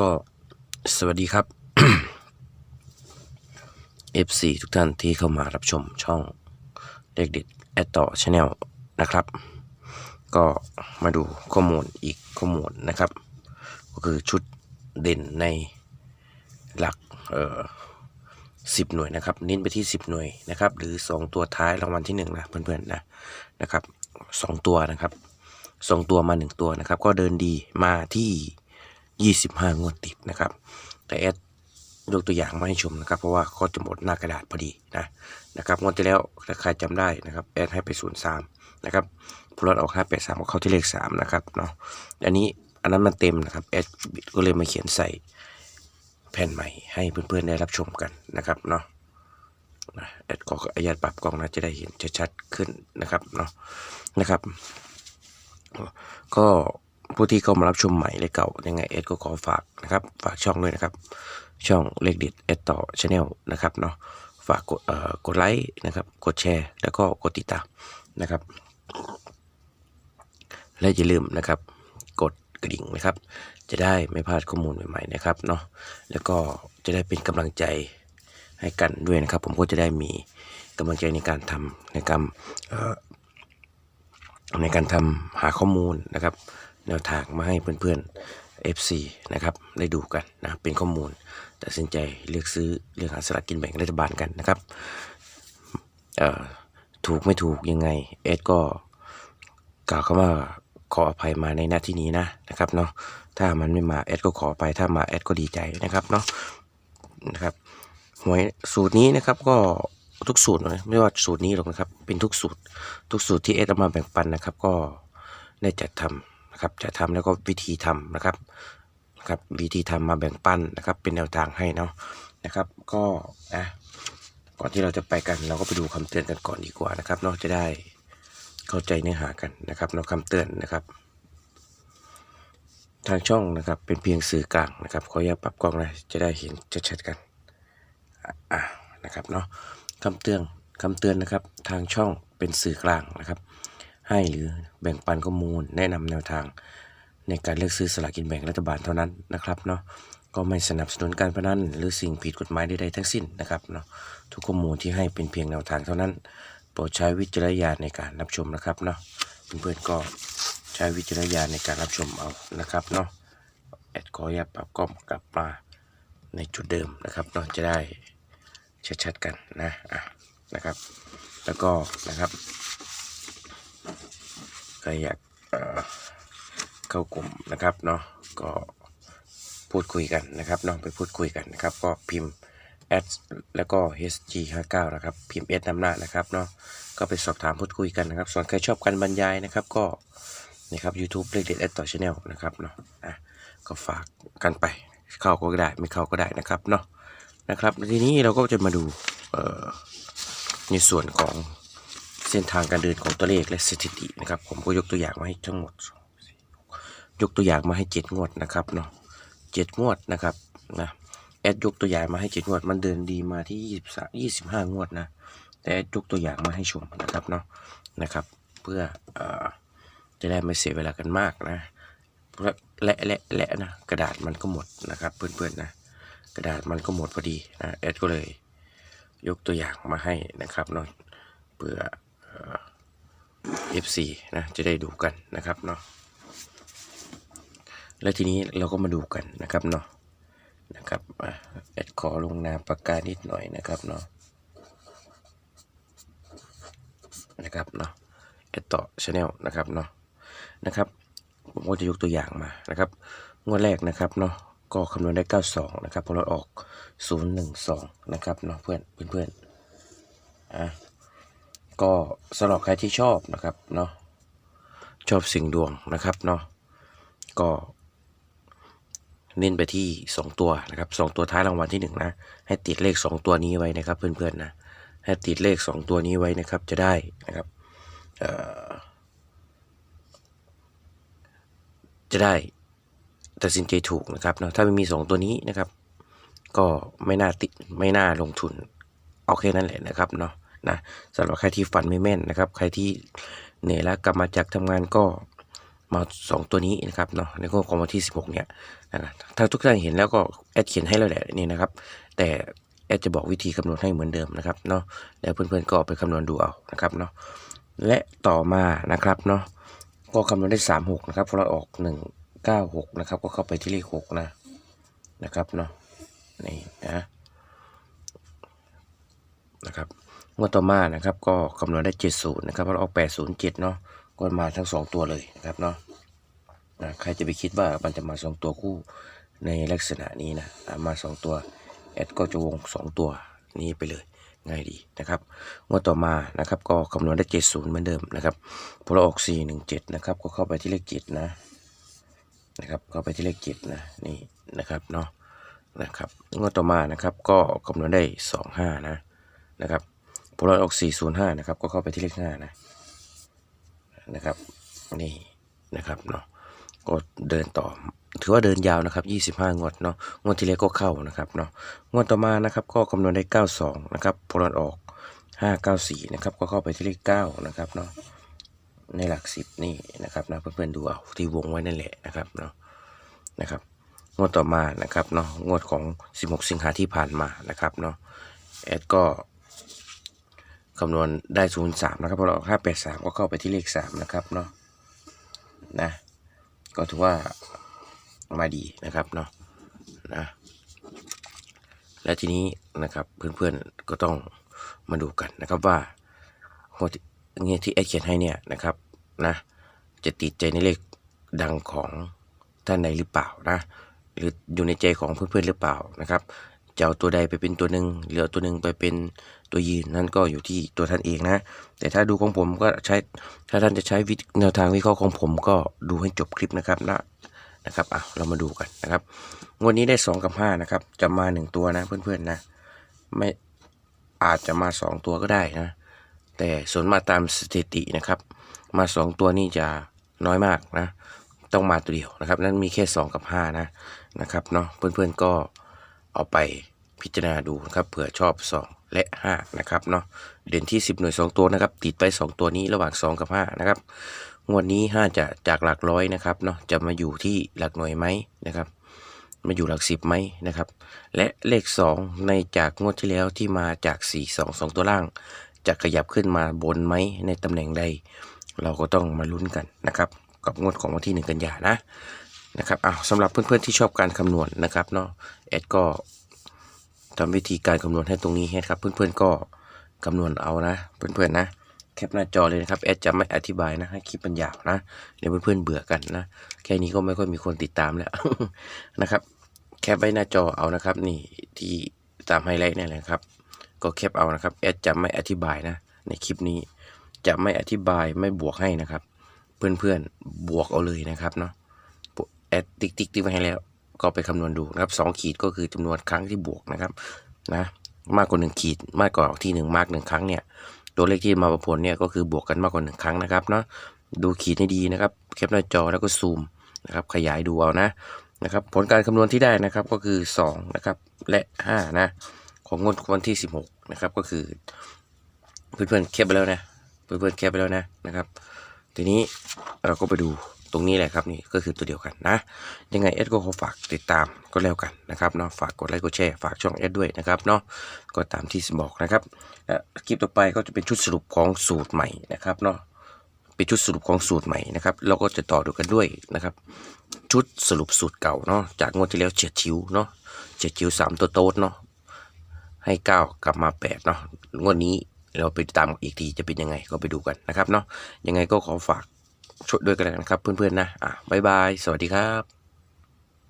ก็สวัสดีครับ FC ทุกท่านที่เข้ามารับชมช่องเด็กเด็ดแอดต่อชาแนลนะครับ ก็มาดูข้อมูลอีกข้อมูลนะครับ ก็คือชุดเด่นในหลักเอ่อสิบหน่วยนะครับเน้นไปที่สิบหน่วยนะครับ หรือสองตัวท้ายรางวัลที่หนึ่งนะเพื่อนๆนะนะครับสองตัวนะครับสองตัวมาหนึ่งตัวนะครับ ก็เดินดีมาที่ 25 งวดติดนะครับ แต่แอดยกตัวอย่างมาให้ชมนะครับ เพราะว่าเขาจะหมดหน้ากระดาษพอดีนะนะครับงวดที่แล้วถ้าใครจำได้นะครับแอดให้ไปศูนย์สามนะครับพลดออกห้าแปดสามก็เข้าที่เลขสามนะครับเนาะอันนี้อันนั้นมันเต็มนะครับแอดก็เลยมาเขียนใส่แผ่นใหม่ให้เพื่อนๆได้รับชมกันนะครับเนาะนะแอดก็อนุญาตปรับกล้องนะจะได้เห็นชัดๆขึ้นนะครับเนาะนะครับ ก็ ผู้ที่เข้ามารับชมใหม่และเก่ายังไงเอสก็ขอฝากนะครับ ฝากช่องด้วยนะครับ ช่องเลขเด็ดเอสต่อชาแนลนะครับเนาะฝากกดเอ่อกดไลค์นะครับ กดแชร์ แล้วก็กดติดตามนะครับ และอย่าลืมนะครับ กดกระดิ่งนะครับ จะได้ไม่พลาดข้อมูลใหม่ๆนะครับเนาะแล้วก็จะได้เป็นกำลังใจให้กันด้วยนะครับ ผมก็จะได้มีกำลังใจในการทำในการเอ่อ ในการทำหาข้อมูลนะครับ แนวทางมาให้เพื่อนๆ FC นะครับได้ดูกันนะเป็นข้อมูลตัดสินใจเลือกซื้อเลือกหาสลากกินแบ่งรัฐบาลกันนะครับเอ่อถูกไม่ถูกยังไงเอสก็กล่าวคำว่าขออภัยมาในหน้าที่นี้นะนะครับเนาะถ้ามันไม่มาเอสก็ขอไปถ้ามาเอสก็ดีใจนะครับเนาะนะครับหวยสูตรนี้นะครับก็ ทุกสูตรนะไม่ว่าสูตรนี้หรอกนะครับ เป็นทุกสูตร ทุกสูตรที่เอสเอามาแบ่งปันนะครับ ก็ได้จัดทำนะครับจัดทำแล้วก็วิธีทำนะครับนะครับวิธีทำมาแบ่งปันนะครับ เป็นแนวทางให้เนาะนะครับ ก็นะก่อนที่เราจะไปกัน เราก็ไปดูคำเตือนกันก่อนดีกว่านะครับเนาะจะได้เข้าใจเนื้อหากันนะครับเนาะคำเตือนนะครับ ทางช่องนะครับ เป็นเพียงสื่อกลางนะครับขออย่าปรับกล้องนะจะได้เห็นชัดๆกันอะอะนะครับเนาะ คำเตือนคำเตือนนะครับ ทางช่องเป็นสื่อกลางนะครับ ให้หรือแบ่งปันข้อมูล แนะนำแนวทาง ในการเลือกซื้อสลากกินแบ่งรัฐบาลเท่านั้นนะครับเนาะก็ไม่สนับสนุนการพนันหรือสิ่งผิดกฎหมายใดๆทั้งสิ้นนะครับเนาะทุกข้อมูลที่ให้เป็นเพียงแนวทางเท่านั้น โปรดใช้วิจารณญาณในการรับชมนะครับเนาะเพื่อนๆก็ใช้วิจารณญาณในการรับชมเอานะครับเนาะแอดขออย่าตปรับกล้องกลับมาในจุดเดิมนะครับเนาะจะได้ ชัดๆกันนะอะนะครับ แล้วก็นะครับใครอยากเข้ากลุ่มนะครับเนาะก็พูดคุยกันนะครับเนาะไปพูดคุยกันนะครับ ก็พิมพ์ s แล้วก็ hg 5 9 นะครับ พิมพ์ s นำหน้านะครับเนาะก็ไปสอบถามพูดคุยกันนะครับ ส่วนใครชอบการบรรยายนะครับก็นะครับ YouTube เลขเด็ดแอดต่อชาแนลนะครับเนาะอะก็ฝากกันไปเข้าก็ได้ไม่เข้าก็ได้นะครับเนาะ นะครับทีนี้เราก็จะมาดูในส่วนของเส้นทางการเดินของตัวเลขและสถิตินะครับ ผมก็ยกตัวอย่างมาให้ทั้งหมด ยกตัวอย่างมาให้เจ็ดงวดนะครับเนาะเจ็ดงวดนะครับนะแอดยกตัวอย่างมาให้เจ็ดงวด มันเดินดีมาที่ยี่สิบสามยี่สิบห้างวดนะแต่แอดยกตัวอย่างมาให้ชมนะครับเนาะนะครับ เพื่อเอ่อจะได้ไม่เสียเวลากันมากนะและและและนะกระดาษมันก็หมดนะครับเพื่อนๆนะ กระดาษมันก็หมดพอดีนะแอดก็เลย ยกตัวอย่างมาให้นะครับเนาะเพื่อเอฟซีนะจะได้ดูกันนะครับเนาะแล้วทีนี้เราก็มาดูกันนะครับเนาะนะครับอะแอดขอลงนามปากกานิดหน่อยนะครับเนาะนะครับเนาะแอดต่อชาแนลนะครับเนาะนะครับผมก็จะยกตัวอย่างมานะครับ งวดแรกนะครับเนาะ ก็คำนวณได้ 92 นะครับพอเราออก 012 นะครับเนาะเพื่อนเพื่อนๆอะก็สำหรับใครที่ชอบนะครับเนาะชอบสิ่งดวงนะครับเนาะก็เน้นไปที่ 2 ตัวนะครับสองตัวท้ายรางวัลที่ 1 นะ ให้ติดเลข 2 ตัวนี้ไว้นะครับ เพื่อนๆนะให้ติดเลข 2 ตัวนี้ไว้นะครับจะได้นะครับเออจะได้ ตัดสินใจถูกนะครับเนาะถ้าไม่มี 2 ตัวนี้นะครับ ก็ไม่น่าติดไม่น่าลงทุน เอาแค่นั้นแหละนะครับเนาะนะสำหรับใครที่ฝันไม่แม่นนะครับ ใครที่เหนื่อยแล้วกลับมาจากทำงานก็มาสองตัวนี้นะครับเนาะในข้อของวันที่ 16 เนี่ยนะถ้าทุกท่านเห็นแล้วก็แอดเขียนให้แล้วแหละนี่นะครับ แต่แอดจะบอกวิธีคำนวณให้เหมือนเดิมนะครับเนาะแล้วเพื่อนๆก็ไปคำนวณดูเอานะครับเนาะและต่อมานะครับเนาะก็คำนวณได้ 36 นะครับพอเราออก 196 นะครับ ก็เข้าไปที่เลข 6 นะ นะครับเนาะ นี่นะนะครับงวดต่อมานะครับ ก็คำนวณได้ 70 นะครับเพราเราออก807 เนาะก็มาทั้ง 2 ตัวเลยนะครับเนาะนะใครจะไปคิดว่ามันจะมา 2 ตัวคู่ในลักษณะนี้นะอะมา 2 ตัว แอดก็จะวง 2 ตัวนี้ไปเลยง่ายดีนะครับงวดต่อมานะครับก็คำนวณได้ 70 เหมือนเดิมนะครับพอเราออก 417 นะครับ ก็เข้าไปที่เลข7นะ นะครับเข้าไปที่เลข7นะนี่นะครับเนาะนะครับงวดต่อมานะครับก็คำนวณได้25นะนะครับพอเราออก405นย์ห้านะครับก็เข้าไปที่เลข5นะนะครับนี่นะครับเนาะก็เดินต่อถือว่าเดินยาวนะครับ25 งวดเนาะงวดที่แล้วก็เข้านะครับเนาะงวดต่อมานะครับก็คำนวณได้ 92 นะครับพอเราออก 594 นะครับก็เข้าไปที่เลข9นะครับเนาะ ในหลักสิบนี่นะครับนะเพื่อนๆดูเอาที่วงไว้นั่นแหละนะครับเนาะนะครับงวดต่อมานะครับเนาะงวดของ 16 สิงหาที่ผ่านมานะครับเนาะแอดก็คำนวณได้ 03 นะครับพอเราออก583ก็เข้าไปที่เลข 3 นะครับเนาะนะก็ถือว่ามาดีนะครับเนาะนะและทีนี้นะครับเพื่อนๆก็ต้องมาดูกันนะครับว่าหัวที่ เงี้ยที่แอดเขียนให้เนี่ยนะครับนะจะติดใจในเลขดังของท่านใดหรือเปล่านะหรืออยู่ในใจของเพื่อนๆหรือเปล่านะครับจะเอาตัวใดไปเป็นตัวหนึ่งหรือตัวหนึ่งไปเป็นตัวยืนนั่นก็อยู่ที่ตัวท่านเองนะ แต่ถ้าดูของผมก็ใช้ถ้าท่านจะใช้วิแนวทางวิเคราะห์ของผมก็ดูให้จบคลิปนะครับนะนะครับอะเรามาดูกันนะครับงวดนี้ได้ 2 กับ 5 นะครับ จะมา 1 ตัวนะเพื่อนๆนะไม่อาจจะมา 2 ตัวก็ได้นะ แต่ส่วนมาตามสถิตินะครับ มา 2 ตัวนี่จะน้อยมากนะ ต้องมาตัวเดียวนะครับ นั้นมีแค่ 2 กับ 5 นะนะครับเนาะเพื่อนๆก็เอาไปพิจารณาดูนะครับเผื่อชอบ 2 และ 5 นะครับเนาะเด่นที่ 10 หน่วย 2 ตัวนะครับ ติดไป 2 ตัวนี้ระหว่าง 2 กับ 5 นะครับงวดนี้ 5 จะจากหลักร้อยนะครับเนาะจะมาอยู่ที่หลักหน่วยไหมนะครับ มาอยู่หลักสิบไหมนะครับ และเลข 2 ในจากงวดที่แล้วที่มาจาก 4 2 2 ตัวล่าง จะขยับขึ้นมาบนไหมในตำแหน่งใด เราก็ต้องมาลุ้นกันนะครับ กับงวดของวันที่ 1 กันยานะนะครับอ้าวสำหรับเพื่อนๆที่ชอบการคำนวณนะครับเนาะแอดก็ทำวิธีการคำนวณให้ตรงนี้ให้ครับ เพื่อนๆก็คำนวณเอานะ เพื่อนๆนะแคปหน้าจอเลยนะครับแอดจะไม่อธิบายนะให้คลิปมันยาวนะเดี๋ยวเพื่อนๆเบื่อกันนะแค่นี้ก็ไม่ค่อยมีคนติดตามแล้วนะครับ แคปไว้หน้าจอเอานะครับ นี่ที่ตามไฮไลท์นี่แหละครับ ก็แคปเอานะครับแอดจะไม่อธิบายนะ ในคลิปนี้จะไม่อธิบายไม่บวกให้นะครับ เพื่อนๆบวกเอาเลยนะครับเนาะแอดติ๊กติ๊กติ๊กไว้ให้แล้ว ก็ไปคำนวณดูนะครับสองขีดก็คือจำนวนครั้งที่บวกนะครับนะมากกว่าหนึ่งขีดมากกว่าที่หนึ่งมากหนึ่งครั้งเนี่ยตัวเลขที่มาประผลเนี่ยก็คือบวกกันมากกว่าหนึ่งครั้งนะครับเนาะดูขีดให้ดีนะครับแคปหน้าจอแล้วก็ซูมนะครับขยายดูเอานะนะครับผลการคำนวณที่ได้นะครับก็คือ 2 นะครับ และ 5 นะ ของงวดวันที่ 16 นะครับ ก็คือ เพื่อนๆแคปไปแล้วนะเพื่อนๆแคปไปแล้วนะนะครับ ทีนี้เราก็ไปดูตรงนี้แหละครับนี่ก็คือตัวเดียวกันนะ ยังไงเอสก็ขอฝากติดตามก็แล้วกันนะครับเนาะฝากกดไลค์กดแชร์ฝากช่องเอสด้วยนะครับเนาะก็ตามที่บอกนะครับคลิปต่อไปก็จะเป็นชุดสรุปของสูตรใหม่นะครับเนาะเป็นชุดสรุปของสูตรใหม่นะครับเราก็จะต่อดูกันด้วยนะครับ ชุดสรุปสูตรเก่าเนาะจากงวดที่แล้วเฉียดชิวเนาะเฉียดชิวสามตัวโต๊ดเนาะ ให้เก้ากลับมาแปดเนาะงวดนี้เราไปตามอีกทีจะเป็นยังไงก็ไปดูกันนะครับเนาะยังไงก็ขอฝากช่วยด้วยกันนะครับเพื่อนๆนะอะบ๊ายบาย สวัสดีครับ